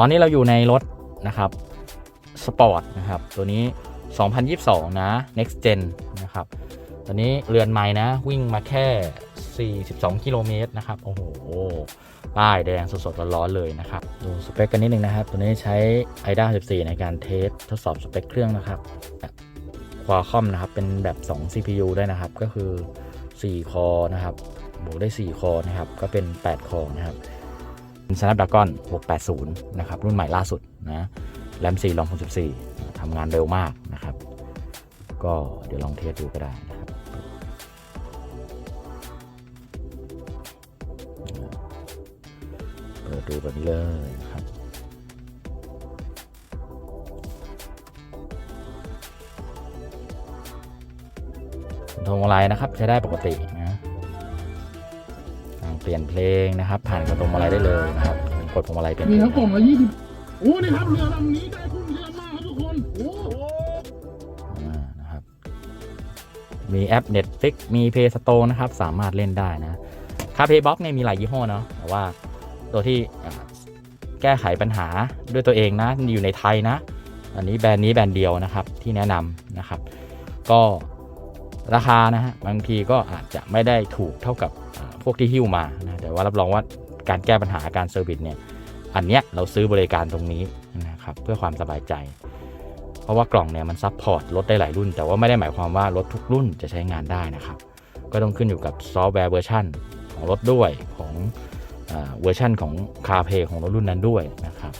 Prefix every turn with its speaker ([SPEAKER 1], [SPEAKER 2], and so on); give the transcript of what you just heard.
[SPEAKER 1] ตอนนี้เราอยู่ในรถนะครับสปอร์ตนะครับตัวนี้ 2022 นะ next gen นะครับตอนนี้เรือนไม้นะ วิ่งมาแค่ 42 กิโลเมตรนะครับ โอ้โหป้ายแดงสดๆร้อนๆเลยนะครับ ดูสเปคกันนิดนึงนะครับ ตัวนี้ใช้ IDA 14 ในการเทสทดสอบสเปคเครื่องนะครับควาคอมนะครับ เป็นแบบ 2 CPU ได้วยนะครับ ก็คือ 4 คอนะครับ บวกได้ 4 คอนะครับ ก็เป็น 8 คอนะครับ Snapdragon 680 นะครับ รุ่นใหม่ล่าสุดนะแรม4รอม64ทำงานเร็วมากนะครับ ก็เดี๋ยวลองเทสดูก็ได้นะครับเปิดดูแบบนี้เลยนะครับโทรมาลัยนะครับ ใช้ได้ปกตินะ ลี่ยนเพลงนะครับ ผ่านกระตรงมาลัยได้เลยนะครับกดพวงมาลัยเปลี่ยนเพล
[SPEAKER 2] นี่
[SPEAKER 1] ง
[SPEAKER 2] ครับกล่องละยี่สิบโอ้นี่ครับเรือลำนี้ได้พุ่งเยอะมากครับทุกคนโอ้
[SPEAKER 1] อ่านะครับ มีแอป Netflix มี Play Store นะครับ สามารถเล่นได้นะคาเพย์บ็อกเนี่ยมีหลายยี่ห้อเนาะแต่ว่าตัวที่อ่าแก้ไขปัญหาด้วยตัวเองนะอยู่ในไทยนะ อันนี้แบรนด์นี้แบรนด์เดียวนะครับที่แนะนำนะครับ ก็ราคานะฮะบางทีก็อาจจะไม่ได้ถูกเท่ากับอ่า พวกที่หิ้วมานะแต่ว่ารับรองว่าการแก้ปัญหาการเซอร์วิสเนี่ยอันเนี้ยเราซื้อบริการตรงนี้นะครับเพื่อความสบายใจ เพราะว่ากล่องเนี่ยมันซัพพอร์ตรถได้หลายรุ่น แต่ว่าไม่ได้หมายความว่ารถทุกรุ่นจะใช้งานได้นะครับ ก็ต้องขึ้นอยู่กับซอฟต์แวร์เวอร์ชันของรถด้วยของเวอร์ชันของคาเพกของรถรุ่นนั้นด้วยนะครับ